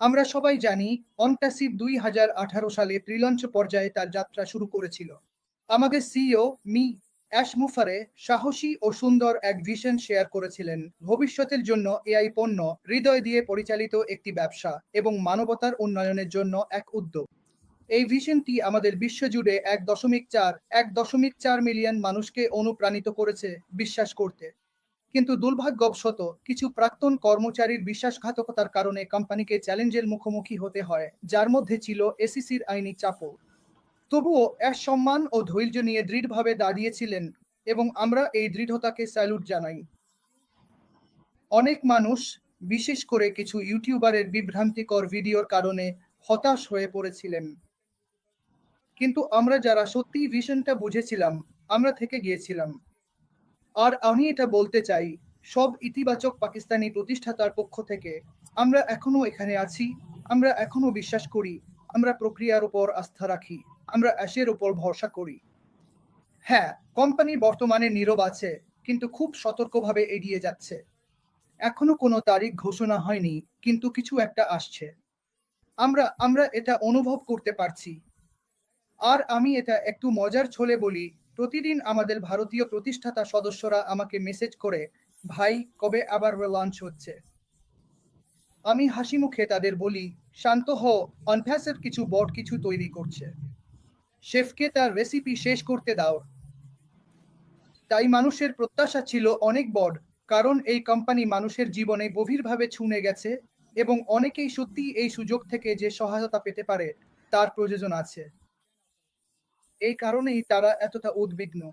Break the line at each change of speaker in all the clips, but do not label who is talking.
আমরা সবাই জানি অনটাসিভ দুই হাজার আঠারো সালে ত্রিলঞ্চ পর্যায়ে তার যাত্রা শুরু করেছিল। আমাকে সিইও মি অ্যাশ মুফারে সাহসী ও সুন্দর এক ভিশন শেয়ার করেছিলেন। ভবিষ্যতের জন্য এআই পণ্য হৃদয় দিয়ে পরিচালিত একটি ব্যবসা এবং মানবতার উন্নয়নের জন্য এক উদ্যোগ। এই ভিশনটি আমাদের বিশ্বজুড়ে এক দশমিক চার, এক দশমিক চার মিলিয়ন মানুষকে অনুপ্রাণিত করেছে, বিশ্বাস করতে। কিন্তু দুর্ভাগ্যবশত, কিছু প্রাক্তন কর্মচারীর বিশ্বাসঘাতকতার কারণে কোম্পানিকে চ্যালেঞ্জের মুখোমুখি হতে হয়, যার মধ্যে ছিল এসিসির আইনি চাপও। তবুও এক সম্মান ও ধৈর্য নিয়ে দৃঢ়ভাবে দাঁড়িয়েছিলেন এবং আমরা এই দৃঢ়তাকে স্যালুট জানাই। অনেক মানুষ, বিশেষ করে কিছু ইউটিউবারের বিভ্রান্তিকর ভিডিওর কারণে হতাশ হয়ে পড়েছিলেন। কিন্তু আমরা যারা সত্যি ভিশনটা বুঝেছিলাম, আমরা থেকে গিয়েছিলাম। আর আমি এটা বলতে চাই, সব ইতিবাচক পাকিস্তানি প্রতিষ্ঠাতার পক্ষ থেকে, আমরা এখনও এখানে আছি, আমরা এখনও বিশ্বাস করি, আমরা প্রক্রিয়ার উপর আস্থা রাখি, আমরা অ্যাশের উপর ভরসা করি। হ্যাঁ কোম্পানি বর্তমানে নীরব আছে, কিন্তু খুব সতর্কভাবে এগিয়ে যাচ্ছে। এখনও কোনো তারিখ ঘোষণা হয়নি, কিন্তু কিছু একটা আসছে। আমরা আমরা এটা অনুভব করতে পারছি। আর আমি এটা একটু মজার ছলে বলি প্রতিদিন আমাদের ভারতীয় প্রতিষ্ঠাতা সদস্যরা আমাকে মেসেজ করে, ভাই, কবে আবার লঞ্চ হচ্ছে? আমি হাসি মুখে তাদের বলি, শান্ত হ অনফ্যাসের কিছু বট কিছু তৈরি করছে। শেফকে তার রেসিপি শেষ করতে দাও। তাই মানুষের প্রত্যাশা ছিল অনেক বড় কারণ এই কোম্পানি মানুষের জীবনে গভীরভাবে ছুঁয়ে গেছে এবং অনেকেই সত্যি এই সুযোগ থেকে যে সহায়তা পেতে পারে, তার প্রয়োজন আছে। এই কারণেই তারা এতটা উদ্বিগ্ন।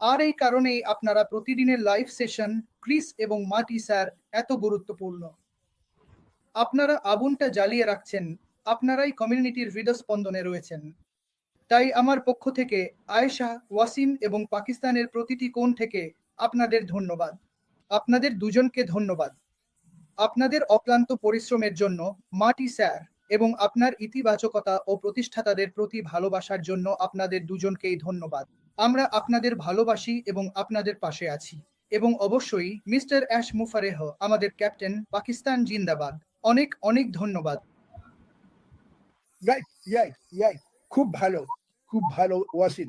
আর এই কারণেই আপনারা প্রতিদিনের লাইভ সেশন ক্রিস এবং মাটি স্যার এত গুরুত্বপূর্ণ। আপনারা আগুনটা জ্বালিয়ে রাখছেন, আপনারাই কমিউনিটির হৃদস্পন্দনে রয়েছেন। তাই আমার পক্ষ থেকে আয়েশা, ওয়াসিম এবং পাকিস্তানের প্রতিটি কোণ থেকে আপনাদের ধন্যবাদ। আপনাদের দুজনকে ধন্যবাদ। আপনাদের অক্লান্ত পরিশ্রমের জন্য মাটি স্যার এবং আপনার ইতিবাচকতা ও প্রতিষ্ঠাতাদের প্রতি ভালোবাসার জন্য আপনাদের দুজনকেই ধন্যবাদ। আমরা আপনাদের ভালোবাসি এবং আপনাদের পাশে আছি। এবং অবশ্যই মিস্টার অ্যাশ মুফারেহ, আমাদের ক্যাপ্টেন, পাকিস্তান জিন্দাবাদ। অনেক অনেক ধন্যবাদ।
রাইট ইয়াই ইয়াই খুব ভালো খুব ভালো ওয়াসিন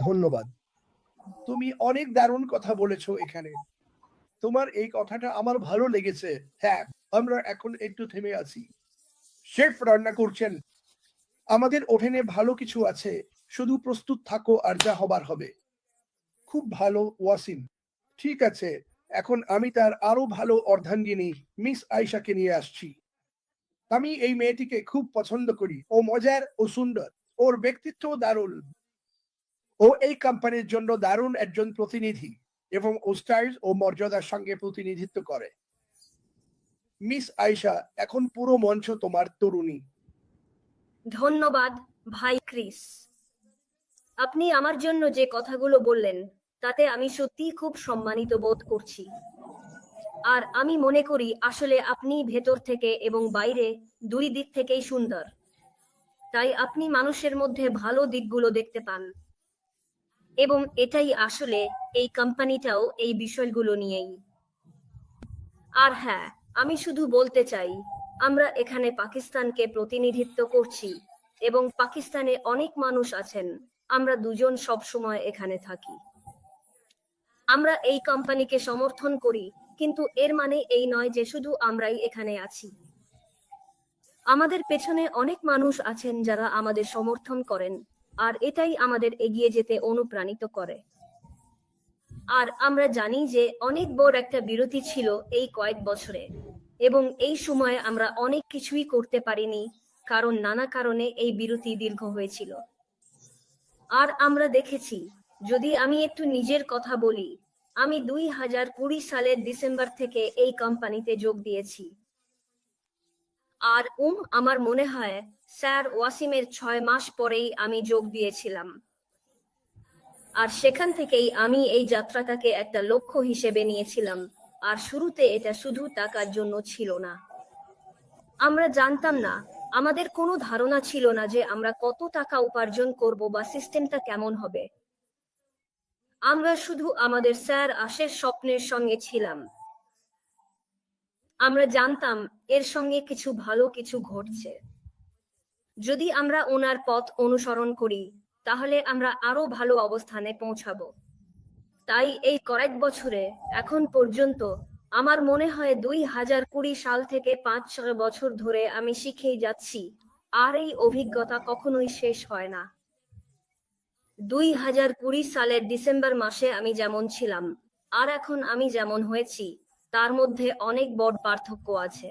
ধন্যবাদ। তুমি অনেক দারুণ কথা বলেছ এখানে। তোমার এই কথাটা আমার ভালো লেগেছে। হ্যাঁ আমরা এখন একটু থেমে আছি। শেফ রান্না করছেন। আমাদের ওভেনে ভালো কিছু আছে, শুধু প্রস্তুত থাকো আর যা হবার হবে। খুব ভালো ওয়াসিন ঠিক আছে, এখন আমি তার আরও ভালো অর্ধাঙ্গিনী, মিস আয়শাকে নিয়ে আসছি। আমি এই মেয়েটিকে খুব পছন্দ করি। ও মজার ও সুন্দর। ওর ব্যক্তিত্ব দারুণ। ও এই কোম্পানির জন্য দারুণ একজন প্রতিনিধি এবং ও স্টাইল ও মর্যাদার সঙ্গে প্রতিনিধিত্ব করে। মিস আয়শা এখন পুরো মঞ্চ তোমার তরুণী।
ধন্যবাদ, ভাই ক্রিস। আপনি আমার জন্য যে কথাগুলো বললেন, তাতে আমি সত্যিই খুব সম্মানিত বোধ করছি। আর আমি মনে করি আসলে আপনি ভেতর থেকে এবং বাইরে দুই দিক থেকেই সুন্দর। তাই আপনি মানুষের মধ্যে ভালো দিকগুলো দেখতে পান। এবং এটাই আসলে এই কোম্পানিটাও এই বিষয়গুলো নিয়েই। আর হ্যাঁ আমি শুধু বলতে চাই, আমরা এখানে পাকিস্তানকে প্রতিনিধিত্ব করছি এবং পাকিস্তানে অনেক মানুষ আছেন, আমরা দুজন সব সময় এখানে থাকি। আমরা এই কোম্পানিকে সমর্থন করি, কিন্তু এর মানে এই নয় যে শুধু আমরাই এখানে আছি। আমাদের পেছনে অনেক মানুষ আছেন যারা আমাদের সমর্থন করেন, আর এটাই আমাদের এগিয়ে যেতে অনুপ্রাণিত করে। আর আমরা জানি যে অনেক বড় একটা বিরতি ছিল এই কয়েক বছরে। এবং এই সময়ে আমরা অনেক কিছুই করতে পারিনি, কারণ নানা কারণে এই বিরতি দীর্ঘ হয়েছিল। আর আমরা দেখেছি, যদি আমি একটু নিজের কথা বলি, আমি দুই হাজার কুড়ি সালের ডিসেম্বর থেকে এই কোম্পানিতে যোগ দিয়েছি। আর উম, আমার মনে হয়, স্যার ওয়াসিমের ছয় মাস পরেই আমি যোগ দিয়েছিলাম। আর সেখান থেকেই আমি এই যাত্রাটাকে একটা লক্ষ্য হিসেবে নিয়েছিলাম। আর শুরুতে এটা শুধু টাকার জন্য ছিল না। আমরা জানতাম না, আমাদের কোনো ধারণা ছিল না যে আমরা কত টাকা উপার্জন করব বা সিস্টেমটা কেমন হবে। আমরা শুধু আমাদের স্যার আশের স্বপ্নের সঙ্গে ছিলাম। আমরা জানতাম এর সঙ্গে কিছু ভালো কিছু ঘটছে। যদি আমরা ওনার পথ অনুসরণ করি তাহলে আমরা আরও ভালো অবস্থানে পৌঁছাবো। তাই এই কয়েক বছরে, এখন পর্যন্ত আমার মনে হয় দুই হাজার কুড়ি সাল থেকে পাঁচ ছয় বছর ধরে আমি শিখেই যাচ্ছি, আর এই অভিজ্ঞতা কখনোই শেষ হয় না। দুই হাজার কুড়ি সালের ডিসেম্বর মাসে আমি যেমন ছিলাম, আর এখন আমি যেমন হয়েছি, তার মধ্যে অনেক বড় পার্থক্য আছে।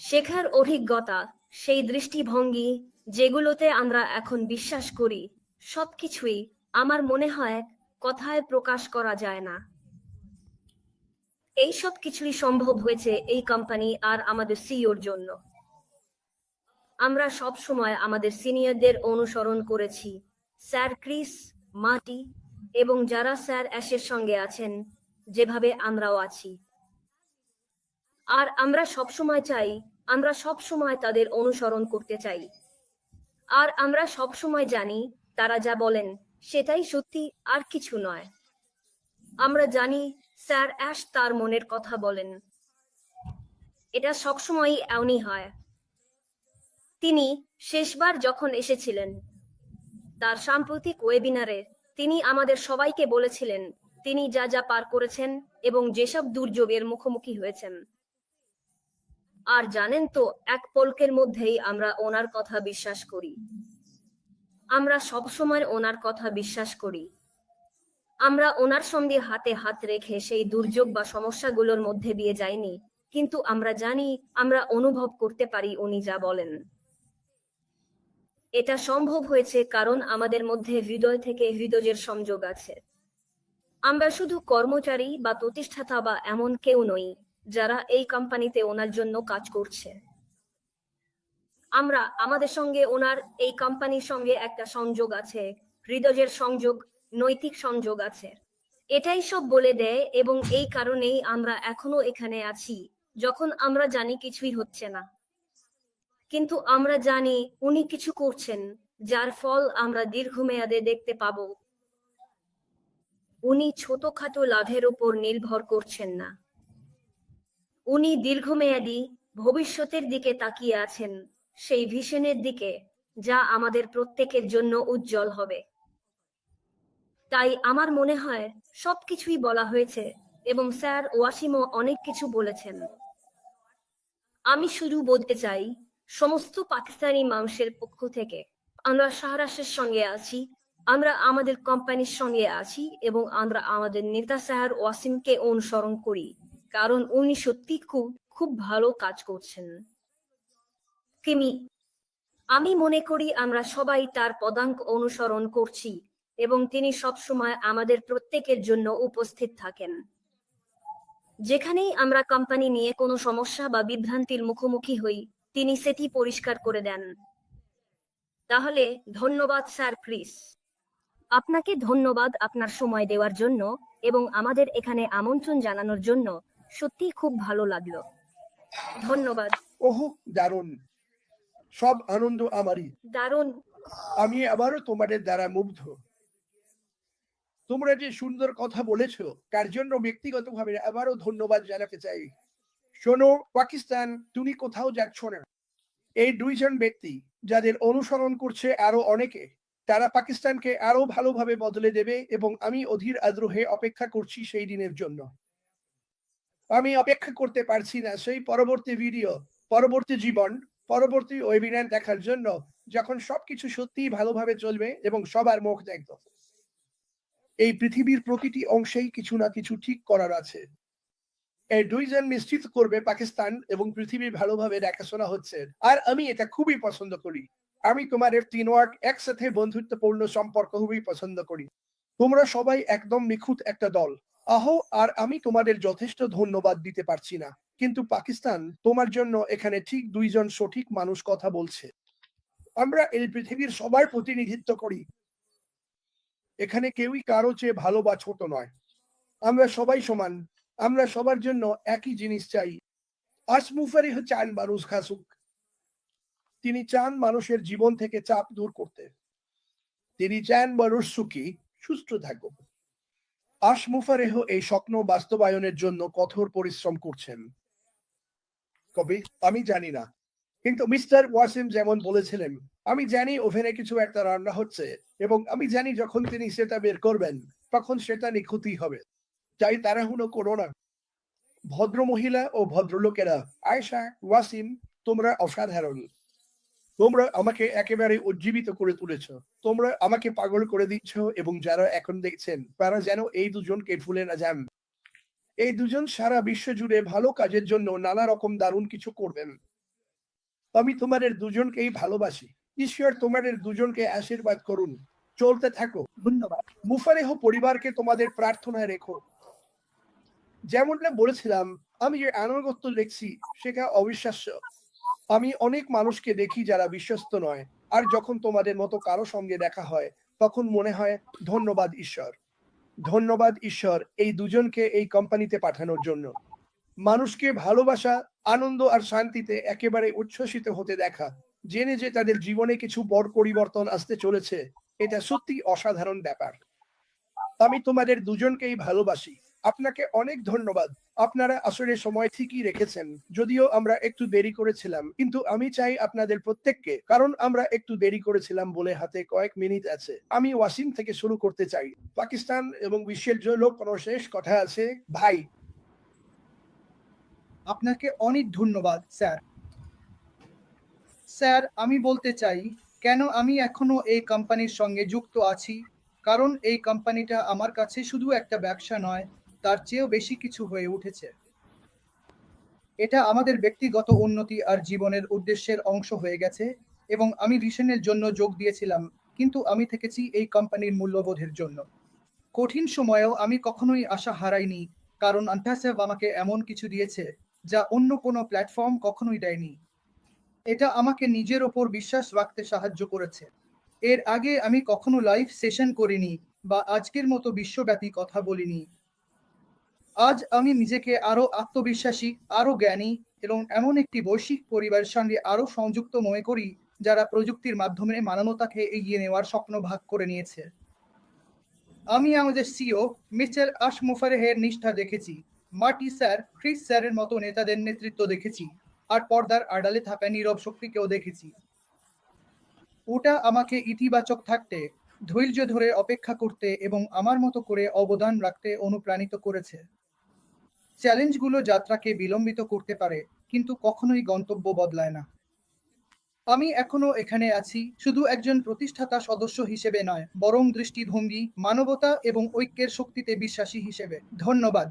শেখার অভিজ্ঞতা, সেই দৃষ্টিভঙ্গি যেগুলোতে আমরা এখন বিশ্বাস করি, সবকিছুই আমার মনে হয় কথায় প্রকাশ করা যায় না। এই সব কিছুই সম্ভব হয়েছে এই কোম্পানি আর আমাদের সিইওর জন্য। আমরা সব সময় আমাদের সিনিয়রদের অনুসরণ করেছি। স্যার ক্রিস মাটি এবং যারা স্যার অ্যাশের সঙ্গে আছেন, যেভাবে আমরাও আছি। আর আমরা সব সময় চাই, আমরা সব সময় তাদের অনুসরণ করতে চাই। আর আমরা সব সময় জানি, তারা যা বলেন, সেটাই সত্যি আর কিছু নয়। আমরা জানি, স্যার অ্যাশ তার মনের কথা বলেন। এটা সবসময়ই এমনই হয়। তিনি শেষবার যখন এসেছিলেন, তার সাম্প্রতিক ওয়েবিনারে তিনি আমাদের সবাইকে বলেছিলেন, তিনি যা যা পার করেছেন এবং যেসব দুর্যোগের মুখোমুখি হয়েছেন। আর জানেন তো, এক পলকের মধ্যেই আমরা ওনার কথা বিশ্বাস করি। আমরা সবসময় ওনার কথা বিশ্বাস করি। আমরা ওনার সঙ্গে হাতে হাত রেখে সেই দুর্যোগ বা সমস্যাগুলোর মধ্যে দিয়ে যাইনি, কিন্তু আমরা জানি, আমরা অনুভব করতে পারি উনি যা বলেন। এটা সম্ভব হয়েছে কারণ আমাদের মধ্যে হৃদয় থেকে হৃদয়ের সংযোগ আছে। আমরা শুধু কর্মচারী বা প্রতিষ্ঠাতা বা এমন কেউ নই যারা এই কোম্পানিতে ওনার জন্য কাজ করছে। আমরা, আমাদের সঙ্গে ওনার এই কোম্পানির সঙ্গে একটা সংযোগ আছে, হৃদয়ের সংযোগ, নৈতিক সংযোগ আছে। এটাই সব বলে দেয় এবং এই কারণেই আমরা এখনও এখানে আছি, যখন আমরা জানি কিছুই হচ্ছে না। কিন্তু আমরা জানি উনি কিছু করছেন, যার ফল আমরা দীর্ঘমেয়াদে দেখতে পাব। উনি ছোটখাটো লাভের উপর নির্ভর করছেন না। উনি দীর্ঘমেয়াদী ভবিষ্যতের দিকে তাকিয়ে আছেন, সেই ভিশনের দিকে, যা আমাদের প্রত্যেকের জন্য উজ্জ্বল হবে। তাই আমার মনে হয় সবকিছুই বলা হয়েছে এবং স্যার ওয়াসিমও অনেক কিছু বলেছেন। আমি শুধু বলতে চাই, সমস্ত পাকিস্তানি মানুষের পক্ষ থেকে, আমরা সাহরাসের সঙ্গে আছি, আমরা আমাদের কোম্পানির সঙ্গে আছি এবং আমরা আমাদের নেতা স্যার ওয়াসিমকে অনুসরণ করি। কারণ উনি সত্যি খুব খুব ভালো কাজ করছেন। কিমি, আমি মনে করি আমরা সবাই তার পদাঙ্ক অনুসরণ করছি এবং তিনি সবসময় আমাদের প্রত্যেকের জন্য উপস্থিত থাকেন। যেখানেই আমরা কোম্পানি নিয়ে কোনো সমস্যা বা বিভ্রান্তির মুখোমুখি হই, তিনি সেটি পরিষ্কার করে দেন। তাহলে ধন্যবাদ, স্যার ক্রিস। আপনাকে ধন্যবাদ আপনার সময় দেওয়ার জন্য এবং আমাদের এখানে আমন্ত্রণ জানানোর জন্য সত্যি খুব ভালো লাগল। ধন্যবাদ।
ওহ দারুণ। সব আনন্দ আমারই।
দারুণ।
আমি আবারও তোমাদের দ্বারা মুগ্ধ। তোমরা যে সুন্দর কথা বলেছ তার জন্য ব্যক্তিগতভাবে আবারও ধন্যবাদ জানাতে চাই। শোনো পাকিস্তান তুমি কোথাও যাচ্ছ না। এই দুইজন ব্যক্তি যাদের অনুসরণ করছে আরও অনেকে তারা পাকিস্তানকে আরও ভালোভাবে বদলে দেবে এবং আমি অধীর আগ্রহে অপেক্ষা করছি সেই দিনের জন্য। আমি অপেক্ষা করতে পারছি না সেই পরবর্তী ভিডিও পরবর্তী জীবন, পরবর্তী ওয়েবিনার দেখার জন্য যখন সবকিছু সত্যিই ভালোভাবে চলবে এবং সবার মুখ দেখব। এই পৃথিবীর প্রতিটি অংশেই কিছু না কিছু ঠিক করার আছে। এই দুইজন নিশ্চিত করবে পাকিস্তান এবং পৃথিবী ভালোভাবে দেখাশোনা হচ্ছে। আর আমি এটা খুবই পছন্দ করি। আমি তোমাদের তিন ওয়ার্ক একসাথে বন্ধুত্বপূর্ণ সম্পর্ক খুবই পছন্দ করি। তোমরা সবাই একদম নিখুঁত একটা দল। আহো, আর আমি তোমাদের যথেষ্ট ধন্যবাদ দিতে পারছি না। কিন্তু পাকিস্তান তোমার জন্য এখানে ঠিক দুইজন সঠিক মানুষ কথা বলছে। আমরা এই পৃথিবীর সবার প্রতিনিধিত্ব করি। এখানে কেউই কারও চেয়ে ভালো বা ছোট নয়। আমরা সবাই সমান। আমরা সবার জন্য একই জিনিস চাই। আসমুফারি চান মানুষ খাসুক। তিনি চান মানুষের জীবন থেকে চাপ দূর করতে। তিনি চান মানুষ সুখী, সুস্থ থাকুক। আশমুফারেহ এই স্বপ্ন বাস্তবায়নের জন্য কঠোর পরিশ্রম করছেন। কবি, আমি জানি না। কিন্তু মিস্টার ওয়াসিম যেমন বলেছিলেন, আমি জানি ওভেনে কিছু একটা রান্না হচ্ছে এবং আমি জানি যখন তিনি সেটা বের করবেন, তখন সেটা নিখুঁতই হবে। তাই তাড়াহুড়ো করো না। ভদ্র মহিলা ও ভদ্রলোকেরা আয়সা ওয়াসিম, তোমরা অসাধারণ। তোমরা আমাকে একেবারে উজ্জীবিত করে তুলেছ। তোমরা আমাকে পাগল করে দিচ্ছ এবং যারা এখন দেখছেন, তারা যেন এই দুজনকে ভুলে না যান। এই দুজন সারা বিশ্ব জুড়ে ভালো কাজের জন্য নানা রকম দারুণ কিছু করবেন। আমি তোমাদের দুজনকেই ভালোবাসি। ঈশ্বর তোমাদের দুজনকে আশীর্বাদ করুন। চলতে থাকো।
ধন্যবাদ।
মুফারেহ পরিবারকে তোমাদের প্রার্থনায় রেখো। যেমনটা বলেছিলাম, আমি যে আনুগত্য দেখছি, সেটা অবিশ্বাস্য। আমি অনেক মানুষকে দেখি যারা বিশ্বস্ত নয়। আর যখন তোমাদের মতো কারও সঙ্গে দেখা হয়, তখন মনে হয়, ধন্যবাদ ঈশ্বর। ধন্যবাদ ঈশ্বর এই দুজনকে এই কোম্পানিতে পাঠানোর জন্য। মানুষকে ভালোবাসা, আনন্দ আর শান্তিতে একেবারে উচ্ছ্বসিত হতে দেখা। জেনে যে তাদের জীবনে কিছু বড় পরিবর্তন আসতে চলেছে, এটা সত্যি অসাধারণ ব্যাপার। আমি তোমাদের দুজনকেই ভালোবাসি। আপনাকে অনেক ধন্যবাদ। আপনারা আসলে সময় ঠিকই রেখেছেন, যদিও আমরা একটু দেরি করেছিলাম, কিন্তু আমি চাই আপনাদের প্রত্যেককে, কারণ আমরা একটু দেরি করেছিলাম বলে হাতে কয়েক মিনিট আছে। আমি ওয়াসিম থেকে শুরু করতে চাই। পাকিস্তান এবং বিশ্বের জন্য কোনো শেষ কথা আছে? ভাই।
আপনাকে অনেক ধন্যবাদ, স্যার। স্যার, আমি বলতে চাই, কেন আমি এখনও এই কোম্পানির সঙ্গে যুক্ত আছি? কারণ এই কোম্পানিটা আমার কাছে শুধু একটা ব্যবসা নয় তার চেয়েও বেশি কিছু হয়ে উঠেছে। এটা আমাদের ব্যক্তিগত উন্নতি আর জীবনের উদ্দেশ্যের অংশ হয়ে গেছে এবং আমি রিসেনের জন্য যোগ দিয়েছিলাম, কিন্তু আমি থেকেছি এই কোম্পানির মূল্যবোধের জন্য। কঠিন সময়েও আমি কখনোই আশা হারাইনি, কারণ আন্টাসেভ আমাকে এমন কিছু দিয়েছে যা অন্য কোনো প্ল্যাটফর্ম কখনোই দেয়নি। এটা আমাকে নিজের ওপর বিশ্বাস রাখতে সাহায্য করেছে। এর আগে আমি কখনো লাইভ সেশন করিনি বা আজকের মতো বিশ্বব্যাপী কথা বলিনি। আজ আমি নিজেকে আরও আত্মবিশ্বাসী, আরও জ্ঞানী এবং এমন একটি বৈশ্বিক পরিবারের সঙ্গে আরও সংযুক্ত মনে করি, যারা প্রযুক্তির মাধ্যমে মানবতাকে এগিয়ে নেওয়ার স্বপ্ন ভাগ করে নিয়েছে। আমি আমাদের সিও মিস্টার আশমুফারেহের নিষ্ঠা দেখেছি মার্টি স্যার, ক্রিস স্যারের মতো নেতাদের নেতৃত্ব দেখেছি, আর পর্দার আড়ালে থাকা নীরব শক্তিকেও দেখেছি। ওটা আমাকে ইতিবাচক থাকতে, ধৈর্য ধরে অপেক্ষা করতে এবং আমার মতো করে অবদান রাখতে অনুপ্রাণিত করেছে। চ্যালেঞ্জগুলো যাত্রাকে বিলম্বিত করতে পারে, কিন্তু কখনোই গন্তব্য বদলায় না। আমি এখনও এখানে আছি, শুধু একজন প্রতিষ্ঠাতা সদস্য হিসেবে নয়, বরং দৃষ্টিভঙ্গি, মানবতা এবং ঐক্যের শক্তিতে বিশ্বাসী হিসেবে। ধন্যবাদ।